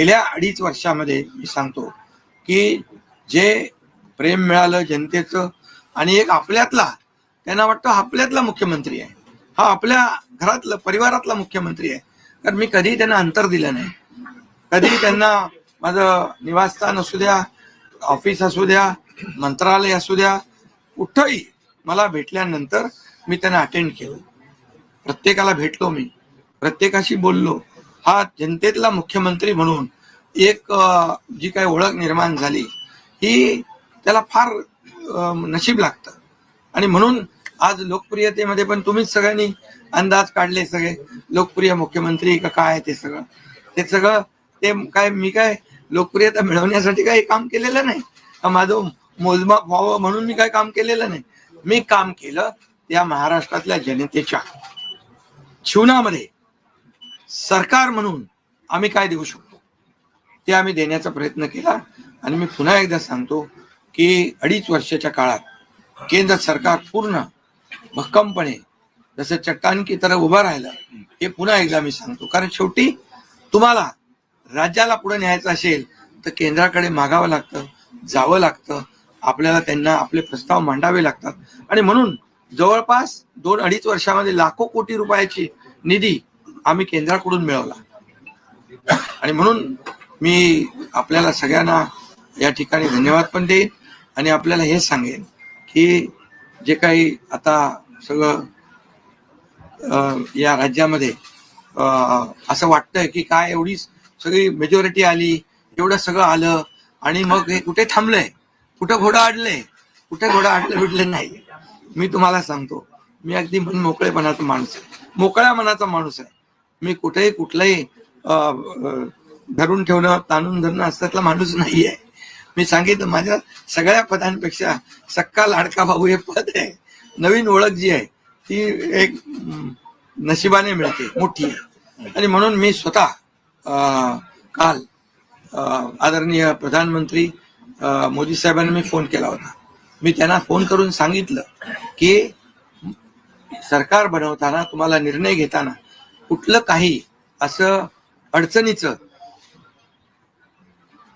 गेल्या अडीच वर्षामध्ये मी सांगतो की जे प्रेम मिळालं जनतेचं आणि एक आपल्यातला त्यांना वाटतं आपल्यातला मुख्यमंत्री आहे. हा आपल्या घरातलं परिवारातला मुख्यमंत्री आहे. कारण मी कधी त्यांना अंतर दिलं नाही. कधी त्यांना माझं निवासस्थान असू द्या ऑफिस असू द्या मंत्रालय असू द्या कुठंही मला भेटल्यानंतर मी त्यांना अटेंड केलं. प्रत्येकाला भेटलो मी. प्रत्येकाशी बोललो. हा जनतेतला मुख्यमंत्री म्हणून एक जी काही ओळख निर्माण झाली ही त्याला फार नशीब लागतं. आणि म्हणून आज लोकप्रियतेमध्ये पण तुम्हीच सगळ्यांनी अंदाज काढले सगळे. लोकप्रिय मुख्यमंत्री का काय ते सगळं. ते सगळं ते काय मी काय लोकप्रियता मिळवण्यासाठी काही काम केलेलं नाही. माझं मोजमाप व्हावं म्हणून मी काय काम केलेलं नाही. मी काम केलं या महाराष्ट्रातल्या जनतेच्या जीवनामध्ये. सरकार म्हणून आम्ही काय देऊ शकतो? ते आम्ही देण्याचा प्रयत्न केला. आणि मी पुन्हा एकदा सांगतो की अडीच वर्षाच्या काळात केंद्र सरकार पूर्ण भक्कमपणे जसं चट्टान की उभं राहिलं हे पुन्हा एकदा मी सांगतो. कारण शेवटी तुम्हाला राज्याला पुढे न्यायचं असेल तर केंद्राकडे मागावं लागतं जावं लागतं. आपल्याला त्यांना आपले प्रस्ताव मांडावे लागतात. आणि म्हणून जवळपास दोन अडीच वर्षामध्ये लाखो कोटी रुपयाची निधी आम्ही केंद्राकडून मिळवला. आणि म्हणून मी आपल्याला सगळ्यांना या ठिकाणी धन्यवाद पण देईन आणि आपल्याला हे सांगेन की जे काही आता सगळं या राज्यामध्ये असं वाटतंय की काय एवढी सगळी मेजॉरिटी आली एवढं सगळं आलं आणि मग हे कुठे थांबलंय? कुठं घोडं अडलंय कुठे घोडं अडलं बिडलं नाही. मी तुम्हाला सांगतो मी अगदी मन मोकळेपणाचा माणूस आहे. मोकळ्या मनाचा माणूस आहे. मी कुठेही कुठलंही धरून ठेवणं ताणून धरणं असल्यातला माणूस नाहीये. मी सांगितलं माझ्या सगळ्या पदांपेक्षा सक्का लाडका भाऊ हे पद आहे. नवीन ओळख जी आहे ती एक नशिबाने मिळते मोठी आहे. आणि म्हणून मी स्वतः अं, काल अं, आदरणीय प्रधानमंत्री मोदी साहेबांना मी फोन केला होता. मी त्यांना फोन करून सांगितलं की सरकार बनवताना तुम्हाला निर्णय घेताना कुठलं काही असं अडचणीचं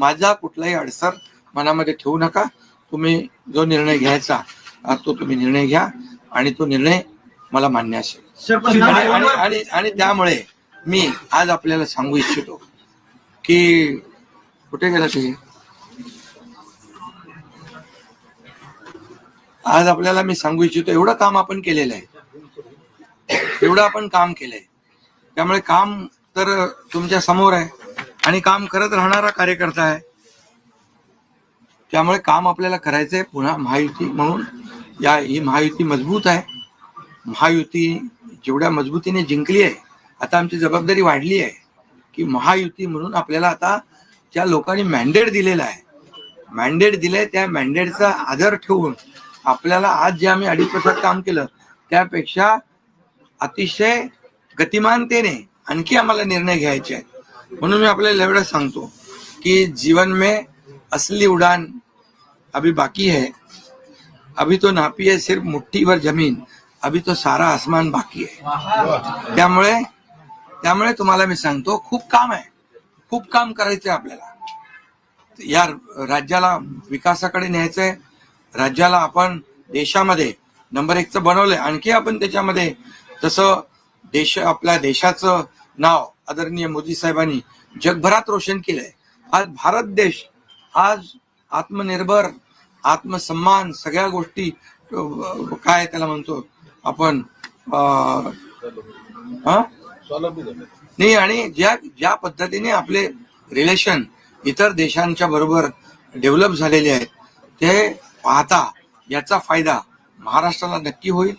माझा कुठलाही अडसर मनामध्ये ठेवू नका. तुम्ही जो निर्णय घ्यायचा तो तुम्ही निर्णय घ्या आणि तो निर्णय मला मान्य असेल. आणि त्यामुळे मी आज आपल्याला सांगू इच्छितो की कुठे गेला ते आज आपल्याला मी सांगू इच्छितो एवढं काम आपण केलेलं आहे. एवढं आपण काम केलंय. त्यामुळे काम तर तुमच्यासमोर आहे. आणि काम करत राहणारा कार्यकर्ता आहे. त्यामुळे काम आपल्याला करायचंय पुन्हा महायुती म्हणून. या ही महायुती मजबूत आहे. महायुती जेवढ्या मजबूतीने जिंकली आहे आता आमची जबाबदारी वाढली आहे की महायुती म्हणून आपल्याला आता ज्या लोकांनी मॅन्डेट दिलेला आहे मॅन्डेट दिलंय त्या मॅन्डेटचा आदर ठेवून आपल्याला आज जे आम्ही अडीच वर्षात काम केलं त्यापेक्षा अतिशय गतिमानतेने आणखी आम्हाला निर्णय घ्यायचे आहेत. म्हणून मी आपल्याला एवढं सांगतो कि जीवन में असली उड़ान अभी बाकी है। अभी तो नापी है सिर्फ मुट्ठी भर जमीन अभी तो सारा आसमान बाकी आहे त्यामुळे त्यामुळे तुम्हाला मी सांगतो खूप काम आहे। खूप काम करायचं आहे आपल्याला। या राज्याला विकासाकडे न्यायचंय। राज्याला आपण देशामध्ये नंबर एकचं बनवलंय. आणखी आपण त्याच्यामध्ये जसं देश आपल्या देशाचं नाव आदरणीय मोदी साहेबांनी जगभरात रोशन केलंय. आज भारत देश आज आत्मनिर्भर आत्मसन्मान सगळ्या गोष्टी काय त्याला म्हणतो आपण नाही आणि ज्या ज्या पद्धतीने आपले रिलेशन इतर देशांच्या बरोबर डेव्हलप झालेले आहेत ते पाहता याचा फायदा महाराष्ट्राला नक्की होईल.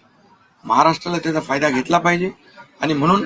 महाराष्ट्राला त्याचा फायदा घेतला पाहिजे. आणि म्हणून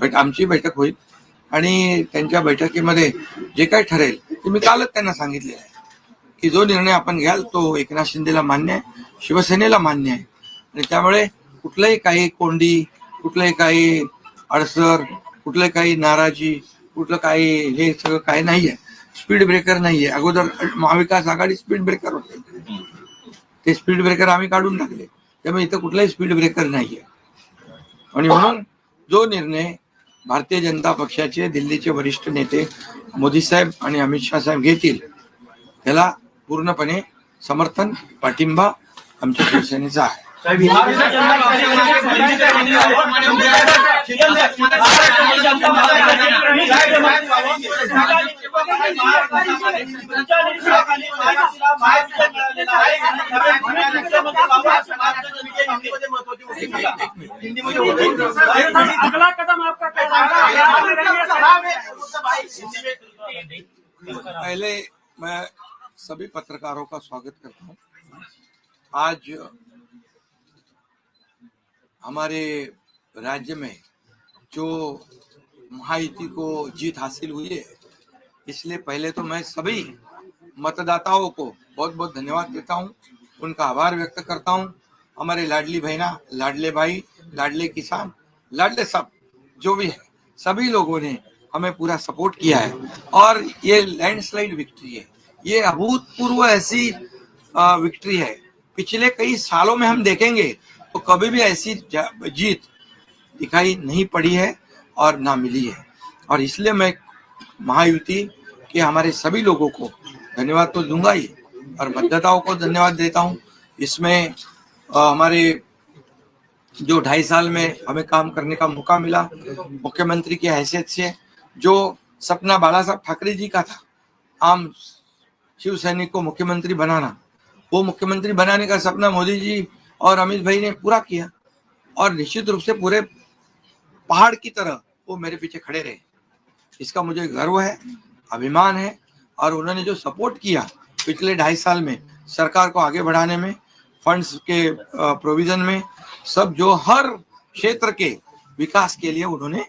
बैठ आमची बैठक होईल. आणि त्यांच्या बैठकीमध्ये जे काही ठरेल ते मी कालच त्यांना सांगितले आहे. की जो निर्णय आपण घ्याल तो एकनाथ शिंदेला मान्य आहे शिवसेनेला मान्य आहे. आणि त्यामुळे कुठलंही काही कोंडी कुठलंही काही अडसर कुठलं काही नाराजी कुठलं काही हे सगळं काही नाहीये. स्पीड ब्रेकर नाहीये. अगोदर महाविकास आघाडी स्पीड ब्रेकर होते. ते स्पीड ब्रेकर आम्ही काढून टाकले. त्यामुळे इथं कुठलाही स्पीड ब्रेकर नाहीये. आणि म्हणून जो निर्णय भारतीय जनता पक्षाचे दिल्लीचे वरिष्ठ नेते मोदी साहेब आणि अमित शाह साहेब घेतील. त्याला पूर्णपणे समर्थन पाठिंबा आमच्या शिवसेनेचा आहे. पहले मैं सभी पत्रकारों का स्वागत करता हूँ। आज हमारे राज्य में जो महायुति को जीत हासिल हुई है, इसलिए पहले तो मैं सभी मतदाताओं को बहुत बहुत धन्यवाद देता हूँ, उनका आभार व्यक्त करता हूँ। हमारे लाडली बहना, लाडले भाई, लाडले किसान, लाडले सब, जो भी है सभी लोगों ने हमें पूरा सपोर्ट किया है। और ये लैंडस्लाइड विक्ट्री है। ये अभूतपूर्व ऐसी विक्ट्री है। पिछले कई सालों में हम देखेंगे तो कभी भी ऐसी जीत दिखाई नहीं पड़ी है और ना मिली है। और इसलिए मैं महायुति के हमारे सभी लोगों को धन्यवाद तो दूँगा ही और मतदाताओं को धन्यवाद देता हूँ। इसमें हमारे जो ढाई साल में हमें काम करने का मौका मिला, मुख्यमंत्री की हैसियत से, जो सपना बाला साहब ठाकरे जी का था, आम शिव सैनिक को मुख्यमंत्री बनाना, वो मुख्यमंत्री बनाने का सपना मोदी जी और अमित भाई ने पूरा किया और निश्चित रूप से पूरे पहाड़ की तरह वो मेरे पीछे खड़े रहे। इसका मुझे गर्व है, अभिमान है और उन्होंने जो सपोर्ट किया पिछले ढाई साल में सरकार को आगे बढ़ाने में, फंड्स के प्रोविज़न में सब जो हर क्षेत्र के विकास के लिए उन्होंने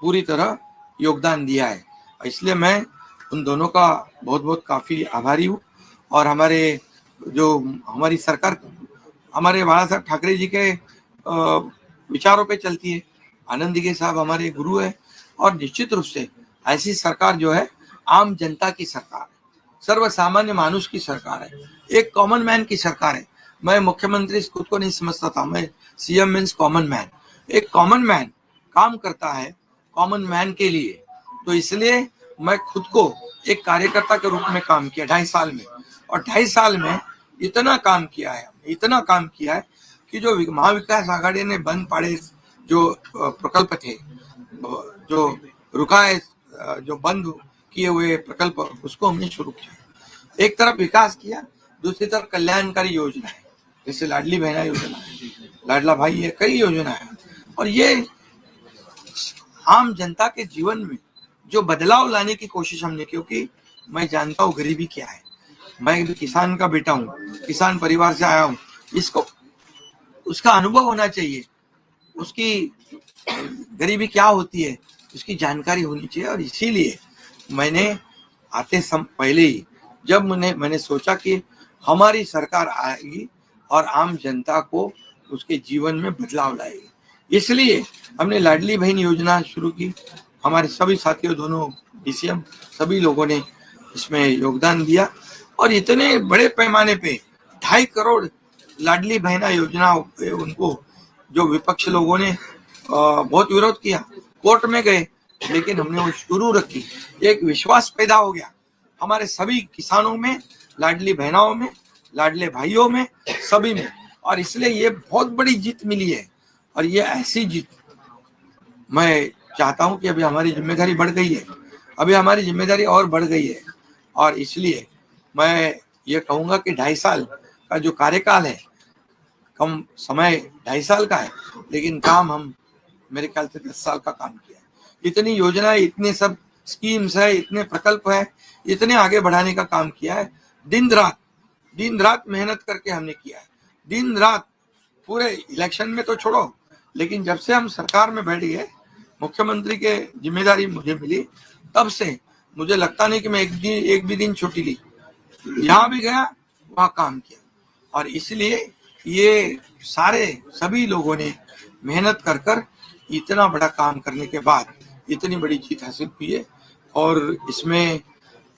पूरी तरह योगदान दिया है। इसलिए मैं उन दोनों का बहुत बहुत काफ़ी आभारी हूँ और हमारे जो हमारी सरकार, हमारे बाला साहब ठाकरे जी के विचारों पे चलती है। आनंद दिगे साहब हमारे गुरु है और निश्चित रूप से ऐसी सरकार जो है, आम जनता की सरकार है। सर्व सामान्य मानुष की सरकार है। एक कॉमन मैन की सरकार है। मैं मुख्यमंत्री खुद को नहीं समझता था। मैं सीएम मीन्स कॉमन मैन। एक कॉमन मैन काम करता है कॉमन मैन के लिए। तो इसलिए मैं खुद को एक कार्यकर्ता के रूप में काम किया ढाई साल में। और ढाई साल में इतना काम किया है, इतना काम किया है कि जो महाविकास आघाड़ी ने बंद पाड़े जो प्रकल्प थे जो रुकाए जो बंद किए हुए प्रकल्प, उसको हमने शुरू किया। एक तरफ़ विकास किया, दूसरी तरफ़ कल्याणकारी योजना है, जैसे लाडली बहना योजना है। लाडला भाई है कई योजना है। और ये आम जनता के जीवन में जो बदलाव लाने की कोशिश हमने क्योंकि मैं जानता हूँ गरीबी क्या है। मैं भी किसान का बेटा हूँ, किसान परिवार से आया हूँ। इसको, उसका अनुभव होना चाहिए। उसकी गरीबी क्या होती है, उसकी जानकारी होनी चाहिए। और इसीलिए मैंने आते सम, पहले ही, जब मैंने मैंने सोचा कि हमारी सरकार आएगी और आम जनता को उसके जीवन में बदलाव लाएगी इसलिए हमने लाडली बहन योजना शुरू की। हमारे सभी साथियों, दोनों डीसीएम, सभी लोगों ने इसमें योगदान दिया और इतने बड़े पैमाने पे ढाई करोड़ लाडली बहना योजना पे उनको जो विपक्ष लोगों ने बहुत विरोध किया। कोर्ट में गए, लेकिन हमने वो शुरू रखी। एक विश्वास पैदा हो गया। हमारे सभी किसानों में, लाडली बहनाओं में, लाडले भाइयों में, सभी में। और इसलिए ये बहुत बड़ी जीत मिली है और ये ऐसी जीत। मैं चाहता हूँ कि अभी हमारी ज़िम्मेदारी बढ़ गई है। अभी हमारी ज़िम्मेदारी और बढ़ गई है और इसलिए मैं ये कहूँगा कि ढाई साल का जो कार्यकाल है, कम समय ढाई साल का है, लेकिन काम हम, मेरे ख्याल से दस साल का काम किया है। इतनी योजनाएँ, इतने सब स्कीम्स है, इतने प्रकल्प है, इतने आगे बढ़ाने का काम किया है। दिन रात दिन रात मेहनत करके हमने किया है। दिन रात पूरे इलेक्शन में तो छोड़ो, लेकिन जब से हम सरकार में बैठ गए, मुख्यमंत्री के ज़िम्मेदारी मुझे मिली, तब से मुझे लगता नहीं कि मैं एक दिन, एक भी दिन छुट्टी ली। जहाँ भी गया, वहाँ काम किया। और इसलिए ये सारे, सभी लोगों ने मेहनत कर कर इतना बड़ा काम करने के बाद इतनी बड़ी जीत हासिल की है। और इसमें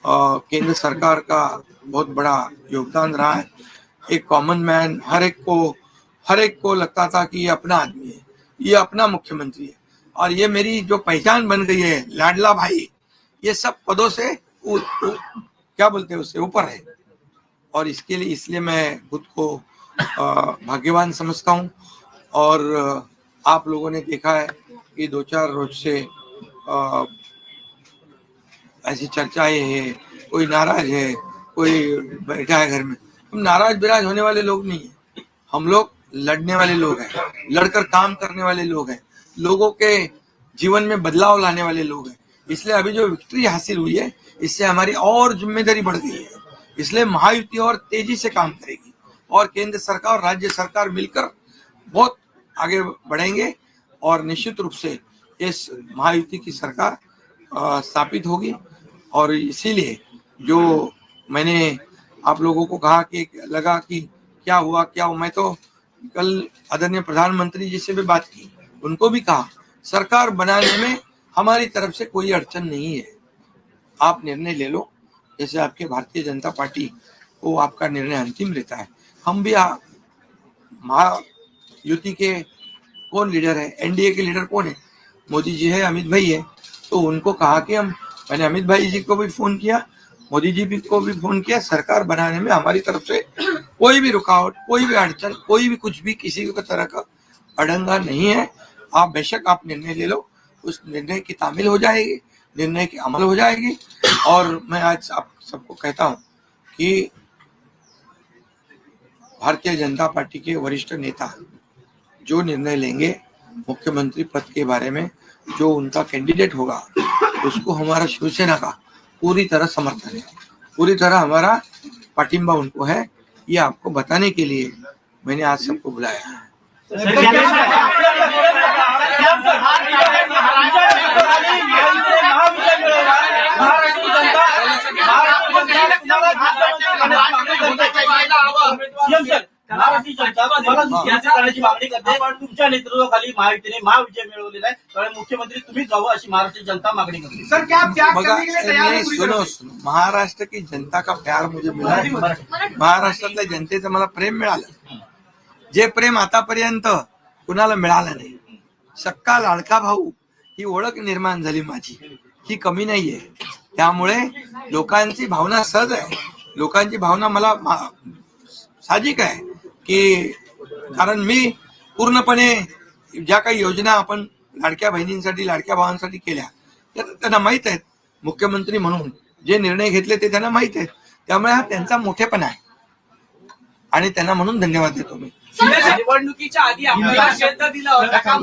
केंद्र सरकार का बहुत बड़ा योगदान रहा है। एक कॉमन मैन हर एक को हर एक को लगता था कि ये अपना आदमी है ये अपना मुख्यमंत्री है। और ये मेरी जो पहचान बन गई है लाडला भाई ये सब पदों से उ, उ, क्या बोलते हैं उससे ऊपर है। और इसके लिए इसलिए मैं खुद को भाग्यवान समझता हूँ। और आप लोगों ने देखा है कि दो चार रोज से अ, ऐसी चर्चाएँ है कोई नाराज़ है कोई बैठा है घर में। हम नाराज़ बिराज होने वाले लोग नहीं है। हम लोग लड़ने वाले लोग हैं। लड़कर काम करने वाले लोग हैं। लोगों के जीवन में बदलाव लाने वाले लोग हैं। इसलिए अभी जो विक्ट्री हासिल हुई है, इससे हमारी और ज़िम्मेदारी बढ़ गई है। इसलिए महायुति और तेज़ी से काम करेगी। और केंद्र सरकार और राज्य सरकार मिलकर बहुत आगे बढ़ेंगे और निश्चित रूप से इस महायुति की सरकार स्थापित होगी। और इसीलिए जो मैंने आप लोगों को कहा कि, लगा कि क्या हुआ क्या हुआ? मैं तो कल आदरणीय प्रधानमंत्री जी से भी बात की, उनको भी कहा, सरकार बनाने में हमारी तरफ़ से कोई अड़चन नहीं है। आप निर्णय ले लो, जैसे आपके भारतीय जनता पार्टी को आपका निर्णय अंतिम रहता है। हम भी महायुति के कौन लीडर है? एनडीए के लीडर कौन है? मोदी जी है, अमित भाई है। तो उनको कहा कि हम, मैंने अमित भाई जी को भी फ़ोन किया मोदी जी भी को भी फ़ोन किया, सरकार बनाने में हमारी तरफ़ से कोई भी रुकावट, कोई भी अड़चन, कोई भी कुछ भी किसी भी तरह का अड़ंगा नहीं है। आप बेशक आप निर्णय ले लो, उस निर्णय की तामील हो जाएगी, निर्णय की अमल हो जाएगी। और मैं आज आप सबको कहता हूँ कि भारतीय जनता पार्टी के वरिष्ठ नेता जो निर्णय लेंगे, मुख्यमंत्री पद के बारे में जो उनका कैंडिडेट होगा, उसको हमारा शिवसेना का पूरी तरह समर्थन है। पूरी तरह हमारा पाटिंबा उनको है, ये आपको बताने के लिए मैंने आज सबको बुलाया है। करण्याची मागणी करते. पण तुमच्या नेतृत्वाखाली महायुतीने महाविजय मिळवलेला आहे. त्यामुळे मुख्यमंत्री व्हावं अशी महाराष्ट्र जनता मागणी करते. सर क्या आप त्याग मगर करने के लिए तैयार नहीं, हैं पूरी सुनो तरह से? सुनो महाराष्ट्र की जनता का प्यार मुझे मिला है। महाराष्ट्रातल्या जनतेचं मला प्रेम मिळालं. जे प्रेम आतापर्यंत कुणाला मिळालं नाही. सक्का लाडका भाऊ ही ओळख निर्माण झाली माझी. ही कमी नाहीये. त्यामुळे लोकांची भावना सहज आहे. लोकांची भावना मला मा- साहजिक आहे. की कारण मी पूर्णपणे ज्या काही योजना आपण लाडक्या बहिणींसाठी लाडक्या भावांसाठी केल्या त्या त्यांना माहीत आहेत. मुख्यमंत्री म्हणून जे निर्णय घेतले ते त्यांना माहीत आहेत. त्यामुळे हा त्यांचा मोठेपणा आहे. आणि त्यांना म्हणून धन्यवाद देतो मी. निवडणुकीच्या आधी आपल्याला दिला होता का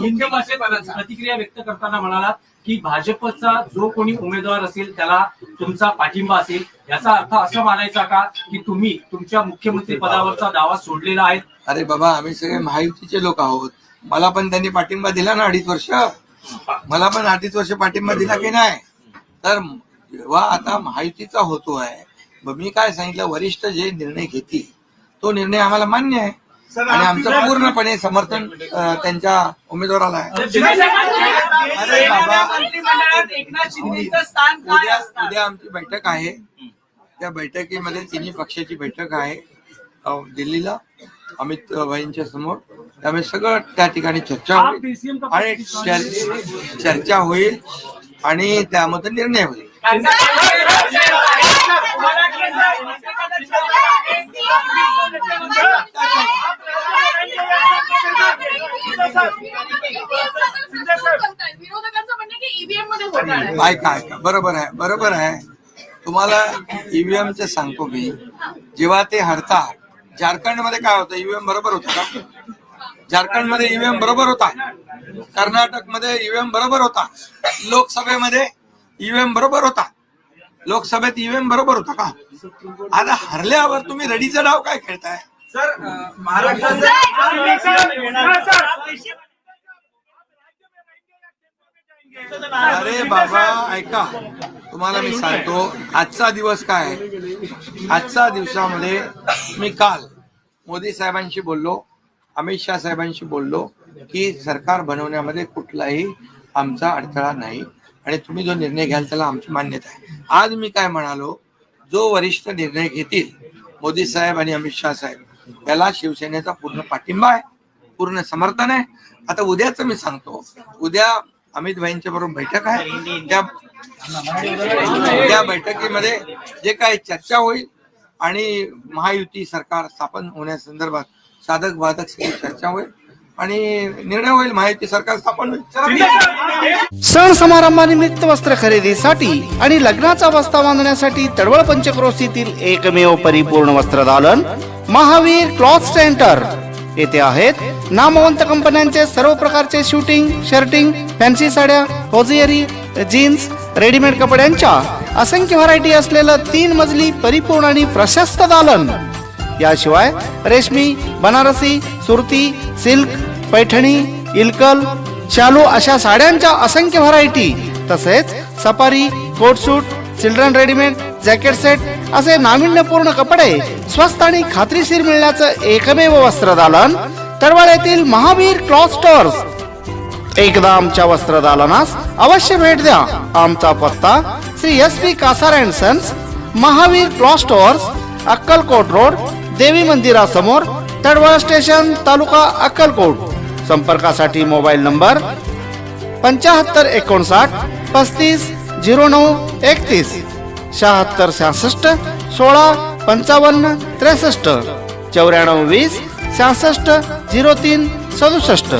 प्रतिक्रिया व्यक्त करताना म्हणाला की भाजपचा जो कोणी उमेदवार असेल त्याला तुमचा पाठिंबा असेल याचा अर्थ असं मानायचा का की तुम्ही तुमच्या मुख्यमंत्री पदावरचा दावा सोडलेला आहे? अरे बाबा आम्ही सगळे महायुतीचे लोक आहोत. मला पण त्यांनी पाठिंबा दिला ना अडीच वर्ष? मला पण अडीच वर्ष पाठिंबा दिला की नाही? तर जेव्हा आता महायुतीचा होतो आहे मग मी काय सांगितलं वरिष्ठ जे निर्णय घेतील तो निर्णय आम्हाला मान्य आहे. आणि आमचं पूर्णपणे समर्थन त्यांच्या उमेदवाराला आहे. अरे बाबा. मंत्रिमंडळात एकनाथ शिंदेचं स्थान काय उद्या उद्या आमची बैठक आहे. त्या बैठकीमध्ये तिन्ही पक्षाची बैठक आहे. दिल्लीला अमित भाईंच्या समोर. त्यामुळे सगळं त्या ठिकाणी चर्चा होईल. आणि चर- चर्चा होईल आणि त्यामध्ये निर्णय होईल विरोधकांचं म्हणणं की ईव्हीएममध्ये घोटाळा आहे. ऐका ऐका बरोबर आहे बरोबर आहे तुम्हाला ईव्हीएमचं सांगतो मी जेव्हा ते हरतात झारखंडमध्ये काय होतं ईव्हीएम बरोबर होतं का झारखंडमध्ये ईव्हीएम बरोबर होता कर्नाटकमध्ये ईव्हीएम बरोबर होता लोकसभेमध्ये ईव्हीएम बरोबर होता लोकसभेत ईव्हीएम बरोबर होता का आता हरल्यावर तुम्ही रडीचा डाव काय खेळताय सर अं, अरे बाबा ऐका. तुम्हाला मी सांगतो आजचा दिवस काय? आहे? आजच्या दिवसामध्ये मी काल मोदी साहेबांशी बोललो अमित शहा साहेबांशी बोललो की सरकार बनवण्यामध्ये कुठलाही आमचा अडथळा नाही आणि तुम्ही जो निर्णय घ्याल त्याला आमची मान्यता आहे. आज मी काय म्हणालो जो वरिष्ठ निर्णय घेतील मोदी साहेब आणि अमित शहा साहेब त्याला शिवसेनेचा पूर्ण पाठिंबा आहे पूर्ण समर्थन आहे. आता उद्याच मी सांगतो उद्या अमित भाईंच्या बरोबर बैठक आहे. त्या त्या बैठकीमध्ये जे काही चर्चा होईल आणि महायुती सरकार स्थापन होण्यासंदर्भात साधक बाधक सगळी चर्चा होईल आणि निर्णय होईल महायुती सरकार स्थापन होईल. सण समारंभानिमित्त वस्त्र खरेदीसाठी आणि लग्नाचा वस्ता बांधण्यासाठी तडवळ पंचक्रोशीतील एकमेव परिपूर्ण वस्त्रदालन महावीर क्लॉथ सेंटर येथे आहेत. नामवंत कंपन्यांचे सर्व प्रकारचे शूटिंग शर्टिंग फॅन्सी साड्या होजियरी जीन्स रेडीमेड कपड्यांच्या असंख्य व्हरायटी असलेलं तीन मजली परिपूर्ण आणि प्रशस्त दालन. याशिवाय रेशमी बनारसी सुरती सिल्क पैठणी इलकल शालू अशा साड्यांच्या असंख्य व्हरायटी तसेच safari coat suit children readymade jacket set असे नाविन्यपूर्ण कपडे स्वस्त आणि खात्रीशीर मिळण्याचं एकमेव वस्त्रदालन तडवळ महावीर क्लॉथ स्टोअर्स. एकदा आमच्या वस्त्रदालनास अवश्य भेट द्या. आमचा पत्ता Shri S P Kasar and sons Mahavir cloth stores Akkalkot road देवी मंदिरासमोर तडवळ स्टेशन तालुका अक्कलकोट. संपर्कासाठी मोबाईल नंबर पंचाहत्तर एकोणसाठ पस्तीस झिरो नऊ एकतीस. शहात्तर सहासष्ट सोळा पंचावन्न त्रेसष्ट. चौऱ्याण्णव वीस सहासष्ट झिरो तीन सदुसष्ट.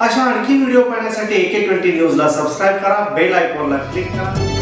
अशा आणखी व्हिडिओ पाहण्यासाठी एके ट्वेंटी न्यूजला सबस्क्राईब करा बेल आयकॉनला क्लिक करा.